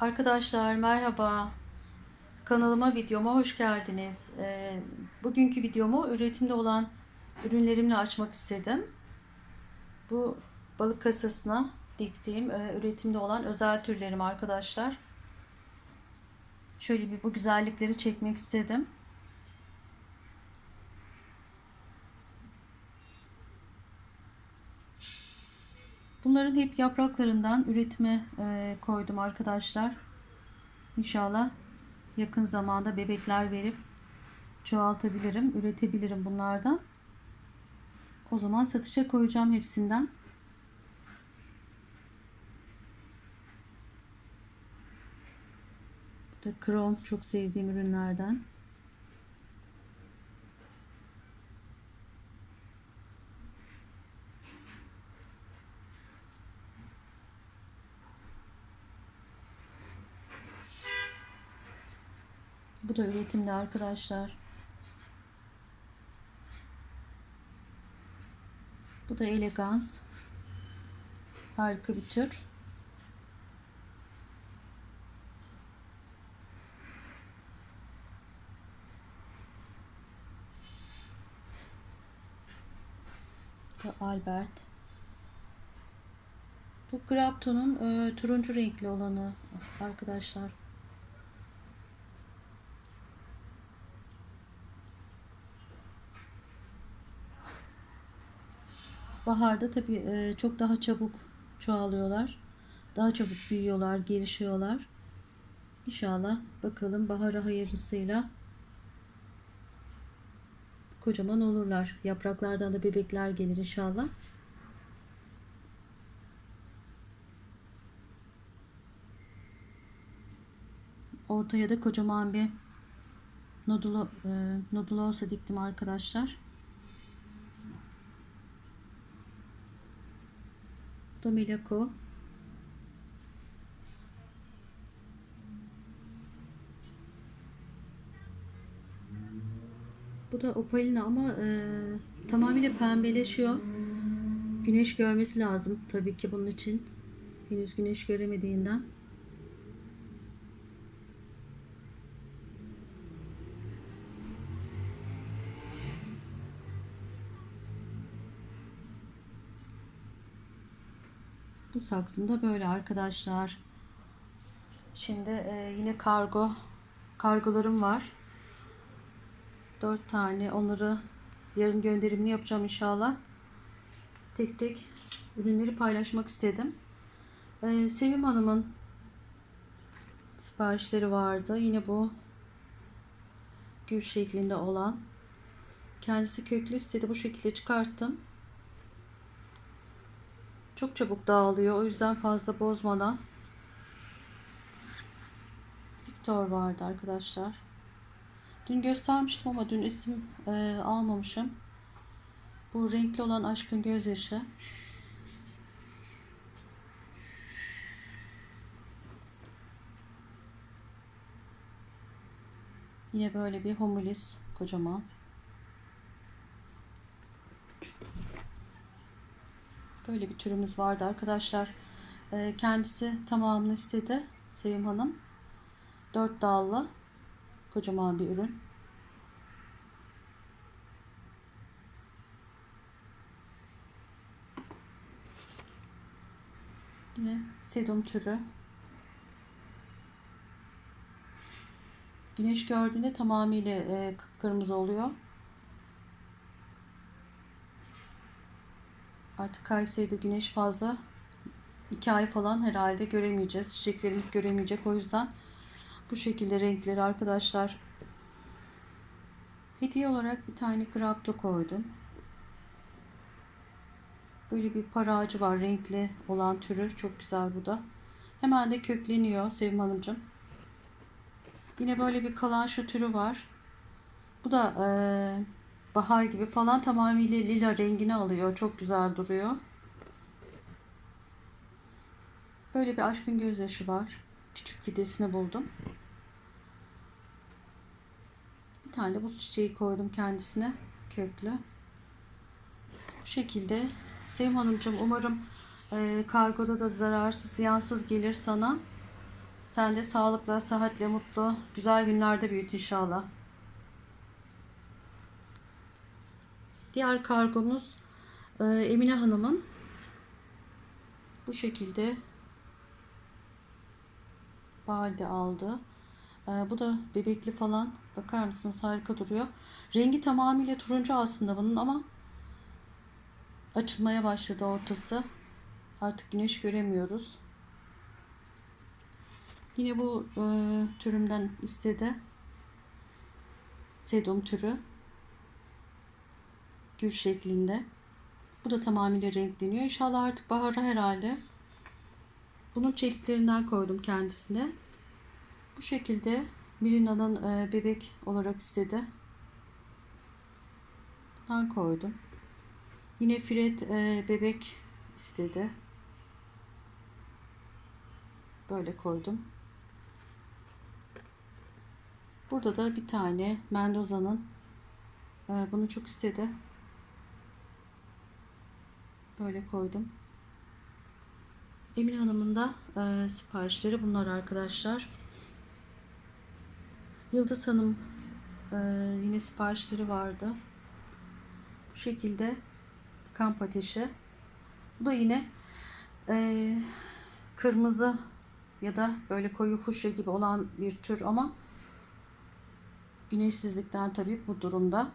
Arkadaşlar merhaba. Kanalıma videoma hoş geldiniz. Ee, bugünkü videomu üretimde olan ürünlerimle açmak istedim. Bu balık kasasına diktiğim e, üretimde olan özel türlerim arkadaşlar. Şöyle bir bu güzellikleri çekmek istedim. Bunların hep yapraklarından üretime e, koydum arkadaşlar. İnşallah yakın zamanda bebekler verip çoğaltabilirim, üretebilirim bunlardan. O zaman satışa koyacağım hepsinden. Bu da krom çok sevdiğim ürünlerden. Bu da üretimde arkadaşlar. Bu da elegans. Harika bir tür. Albert. Bu Grapton'un e, turuncu renkli olanı arkadaşlar. Baharda tabii e, çok daha çabuk çoğalıyorlar. Daha çabuk büyüyorlar, gelişiyorlar. İnşallah bakalım bahara hayırlısıyla kocaman olurlar. Yapraklardan da bebekler gelir inşallah. Ortaya da kocaman bir nodulo, e, nodulosa diktim arkadaşlar. Milako. Bu da opalina ama e, tamamıyla pembeleşiyor. Güneş görmesi lazım tabii ki bunun için. Henüz güneş göremediğinden. Bu saksımda böyle arkadaşlar. Şimdi e, yine kargo kargolarım var. 4 tane onları yarın gönderimini yapacağım inşallah. Tek tek ürünleri paylaşmak istedim. Ee, Sevim Hanım'ın siparişleri vardı. Yine bu gül şeklinde olan. Kendisi köklü istedi. Bu şekilde çıkarttım. Çok çabuk dağılıyor. O yüzden fazla bozmadan. Victor vardı arkadaşlar. Dün göstermiştim ama dün isim e, almamışım. Bu renkli olan aşkın gözyaşı. Yine böyle bir homulis kocaman. Böyle bir türümüz vardı arkadaşlar. E, kendisi tamamını istedi Sevim Hanım. Dört dallı kocaman bir ürün. Yine sedum türü. Güneş gördüğünde tamamıyla e, kıpkırmızı oluyor. Artık Kayseri'de güneş fazla. 2 ay falan herhalde göremeyeceğiz. Çiçeklerimiz göremeyecek. O yüzden bu şekilde renkleri arkadaşlar. Hediye olarak bir tane grapto koydum. Böyle bir para ağacı var renkli olan türü. Çok güzel bu da. Hemen de kökleniyor Sevim Hanımcığım. Yine böyle bir kalan şu türü var. Bu da ee, bahar gibi falan tamamıyla lila rengini alıyor. Çok güzel duruyor. Böyle bir aşkın gözyaşı var. Küçük fidesini buldum. Bir tane de buz çiçeği koydum kendisine. Köklü. Bu şekilde. Sevim Hanımcığım umarım e, kargoda da zararsız, ziyansız gelir sana. Sen de sağlıkla, sıhhatle, mutlu, güzel günlerde büyüt inşallah. Diğer kargomuz e, Emine Hanım'ın bu şekilde balde aldı. E, bu da bebekli falan. Bakar mısınız? Harika duruyor. Rengi tamamıyla turuncu aslında bunun ama açılmaya başladı ortası. Artık güneş göremiyoruz. Yine bu e, türümden istedi. Sedum türü. Gül şeklinde. Bu da tamamıyla renkleniyor. İnşallah artık bahara herhalde. Bunun çeliklerinden koydum kendisine. Bu şekilde Mirina'nın e, bebek olarak istedi. Bundan koydum. Yine Fred e, bebek istedi. Böyle koydum. Burada da bir tane Mendoza'nın e, bunu çok istedi. Böyle koydum. Emine Hanım'ın da e, siparişleri bunlar arkadaşlar. Yıldız Hanım e, yine siparişleri vardı. Bu şekilde kamp ateşi. Bu da yine e, kırmızı ya da böyle koyu fuşya gibi olan bir tür ama güneşsizlikten tabii bu durumda.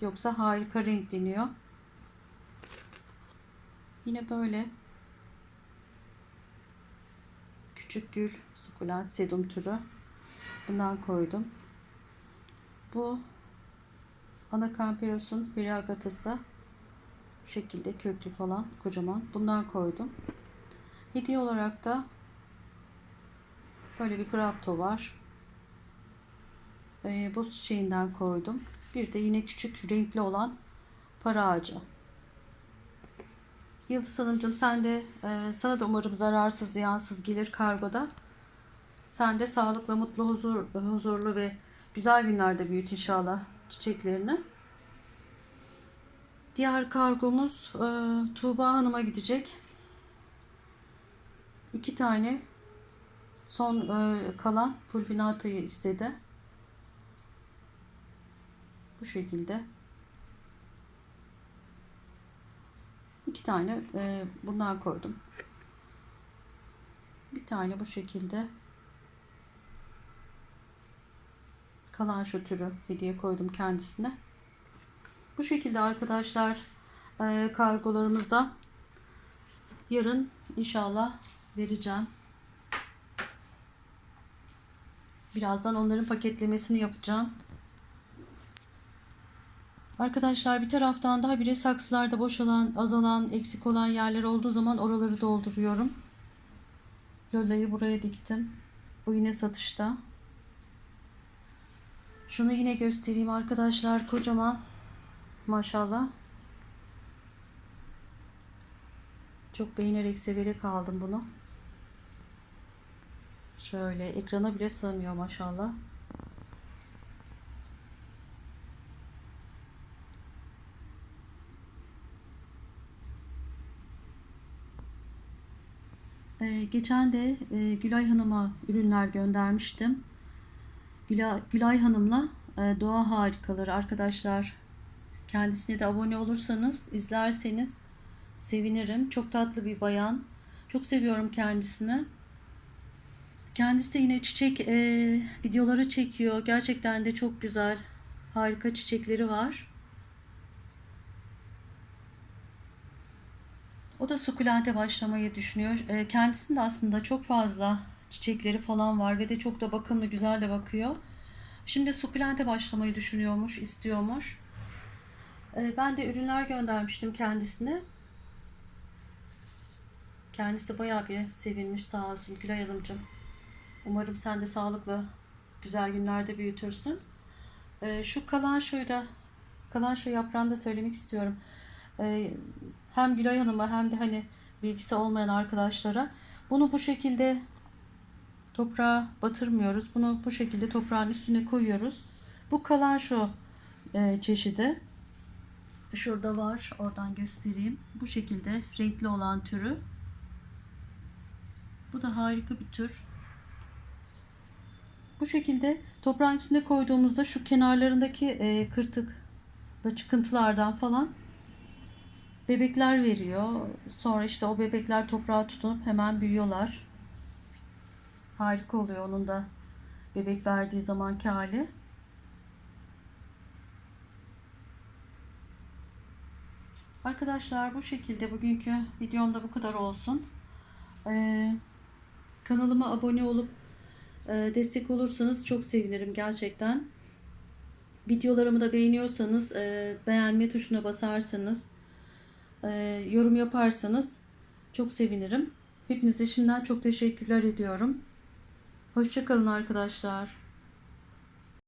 Yoksa harika renkleniyor. Yine böyle küçük gül, sukulent, sedum türü. Bundan koydum. Bu ana kamperos'un bir agatası. Bu şekilde köklü falan kocaman. Bundan koydum. Hediye olarak da böyle bir grapto var. Ee, buz çiçeğinden koydum. Bir de yine küçük renkli olan para ağacı. Yıldız Hanımcığım sen de e, sana da umarım zararsız ziyansız gelir kargoda. Sen de sağlıklı, mutlu, huzur, huzurlu ve güzel günlerde büyüt inşallah çiçeklerini. Diğer kargomuz e, Tuğba Hanım'a gidecek. İki tane son e, kalan pulvinatayı istedi. Bu şekilde. İki tane e, bundan koydum. Bir tane bu şekilde kalan şu türü hediye koydum kendisine. Bu şekilde arkadaşlar e, kargolarımızda yarın inşallah vereceğim. Birazdan onların paketlemesini yapacağım. Arkadaşlar bir taraftan daha bire saksılarda boşalan, azalan, eksik olan yerler olduğu zaman oraları dolduruyorum. Lola'yı buraya diktim. Bu yine satışta. Şunu yine göstereyim arkadaşlar. Kocaman. Maşallah. Çok beğenerek severek aldım bunu. Şöyle ekrana bile sığmıyor maşallah. Ee, geçen de e, Gülay Hanım'a ürünler göndermiştim. Gülay, Gülay Hanım'la e, Doğa Harikaları arkadaşlar. Kendisine de abone olursanız, izlerseniz sevinirim. Çok tatlı bir bayan. Çok seviyorum kendisini. Kendisi de yine çiçek e, videoları çekiyor. Gerçekten de çok güzel, harika çiçekleri var. O da sukulente başlamayı düşünüyor. E, kendisinin de aslında çok fazla çiçekleri falan var ve de çok da bakımlı, güzel de bakıyor. Şimdi sukulente başlamayı düşünüyormuş, istiyormuş. E, ben de ürünler göndermiştim kendisine. Kendisi bayağı bir sevinmiş sağ olsun Gülay Hanımcığım. Umarım sen de sağlıklı, güzel günlerde büyütürsün. E, şu kalan şoyu da, kalan şu yaprağını da söylemek istiyorum. E, hem Gülay Hanım'a hem de hani bilgisi olmayan arkadaşlara bunu bu şekilde toprağa batırmıyoruz. Bunu bu şekilde toprağın üstüne koyuyoruz. Bu kalan şu e, çeşidi. Şurada var. Oradan göstereyim. Bu şekilde renkli olan türü. Bu da harika bir tür. Bu şekilde toprağın üstüne koyduğumuzda şu kenarlarındaki e, kırtık da çıkıntılardan falan bebekler veriyor. Sonra işte o bebekler toprağa tutunup hemen büyüyorlar. Harika oluyor onun da bebek verdiği zamanki hali. Arkadaşlar bu şekilde bugünkü videomda bu kadar olsun. Ee, kanalıma abone olup e, destek olursanız çok sevinirim gerçekten. Videolarımı da beğeniyorsanız e, beğenme tuşuna basarsanız e, yorum yaparsanız çok sevinirim. Hepinize şimdiden çok teşekkürler ediyorum. Hoşçakalın arkadaşlar.